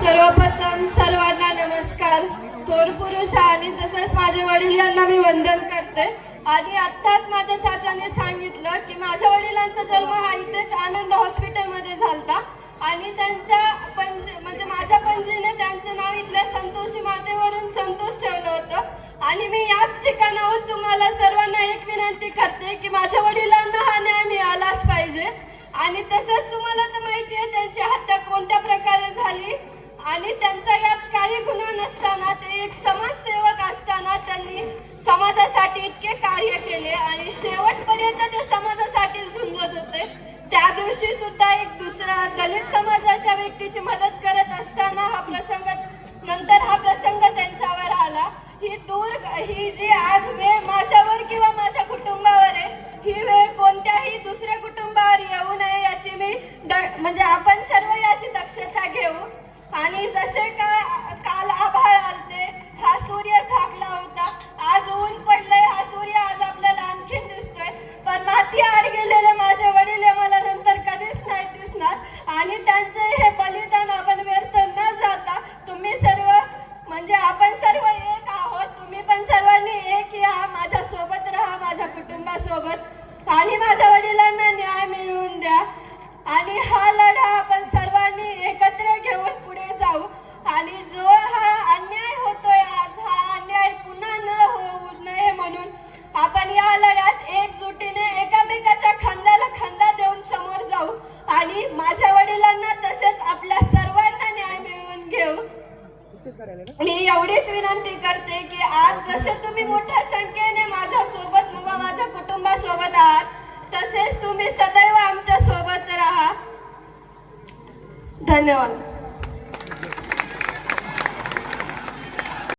सर्वप्रथम सर्वांना नमस्कार. थोर पुरुष आणि तसंच माझे वडील यांना मी वंदन करते. आणि आत्ताच माझ्या चाचाने सांगितलं की माझ्या वडिलांचा जन्म हा इथेच आनंद हॉस्पिटलमध्ये झालता. आणि त्यांच्या पंज म्हणजे माझ्या पणजीने त्यांचं नाव इथल्या संतोषी मातेवरून संतोष ठेवलं होतं. आणि मी याच ठिकाणाहून तुम्हाला सर्वांना एक विनंती करते की माझ्या वडिलांना हा न्याय मिळालाच पाहिजे. आणि तसंच तुम्हाला तर माहिती आहे त्यांची हत्या कोणत्या प्रकारे झाली? आणि त्यांचा यात काही गुन्हा नसताना ते एक समाजसेवक असताना त्यांनी समाजासाठी इतके कार्य केले. आणि शेवटपर्यंत ते समाजासाठी झुंजत होते. त्या दिवशी सुद्धा एक दुसरा दलित समाजाच्या व्यक्तीची मदत करत असताना हा प्रसंग नंतर हा प्रसंग त्यांच्यावर आला. ही दूर ही जी आज वेळ माझ्यावर किंवा माझ्या कुटुंबावर आहे ही वेळ कोणत्याही दुसऱ्या कुटुंबावर येऊ नये याची मी म्हणजे कुटुंबासोबत आणि माझ्या वडिलांना न्याय मिळवून द्या. आणि हा लढा आपण सर्वांनी एकत्र घेऊन पुढे जाऊ. आणि जो हा अन्याय होतोय आज हा अन्याय पुन्हा न होऊ नये म्हणून आपण या लढ्यात एकजुटीने एकामेकाच्या खांद्याला खांदा देऊन समोर जाऊ. आणि माझ्या वडिलांना तसेच आपल्या सर्वांना न्याय मिळवून घेऊ. मी एवढीच विनंती करते की आज जसे तुम्ही मोठ्या संख्येने तसेच